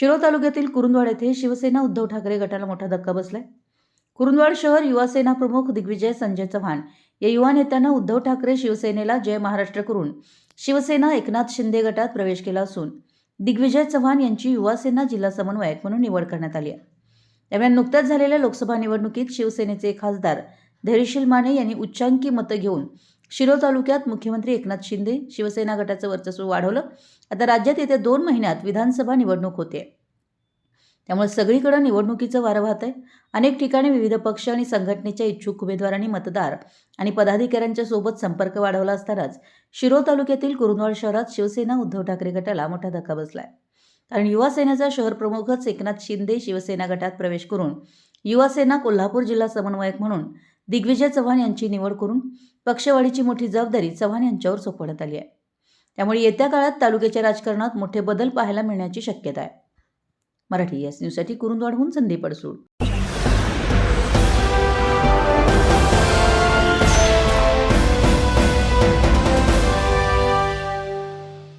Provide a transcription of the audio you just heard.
शिरोळ तालुक्यातील कुरुंदवाड येथे शिवसेना उद्धव ठाकरे गटाला मोठा धक्का बसलाय. कुरुंदवाड शहर युवासेना प्रमुख दिग्विजय संजय चव्हाण या युवा नेत्यानं उद्धव ठाकरे शिवसेनेला जय महाराष्ट्र करून शिवसेना एकनाथ शिंदे गटात प्रवेश केला असून दिग्विजय चव्हाण यांची युवासेना जिल्हा समन्वयक म्हणून निवड करण्यात आली आहे. दरम्यान नुकत्याच झालेल्या लोकसभा निवडणुकीत शिवसेनेचे खासदार धैर्यशील माने यांनी उच्चांकी मतं घेऊन शिरोळ तालुक्यात मुख्यमंत्री एकनाथ शिंदे शिवसेना गटाचं वर्चस्व वाढवलं. आता राज्यात येत्या दोन महिन्यात विधानसभा निवडणूक होते. त्यामुळे सगळीकडे निवडणुकीचं वारं वाहत आहे अनेक ठिकाणी विविध पक्ष आणि संघटनेच्या इच्छुक उमेदवारांनी मतदार आणि पदाधिकाऱ्यांच्या सोबत संपर्क वाढवला असतानाच शिरोळ तालुक्यातील कुरुंदवाड शहरात शिवसेना उद्धव ठाकरे गटाला मोठा धक्का बसलाय. कारण युवासेनेचा शहर प्रमुखच एकनाथ शिंदे शिवसेना गटात प्रवेश करून युवासेना कोल्हापूर जिल्हा समन्वयक म्हणून दिग्विजय चव्हाण यांची निवड करून पक्षवाढीची मोठी जबाबदारी चव्हाण यांच्यावर सोपवण्यात आली आहे. त्यामुळे येत्या काळात तालुक्याच्या राजकारणात मोठे बदल पाहायला मिळण्याची शक्यता आहे. मराठी एस न्यूजसाठी कुरुंदवाडहून संदीप अडसूड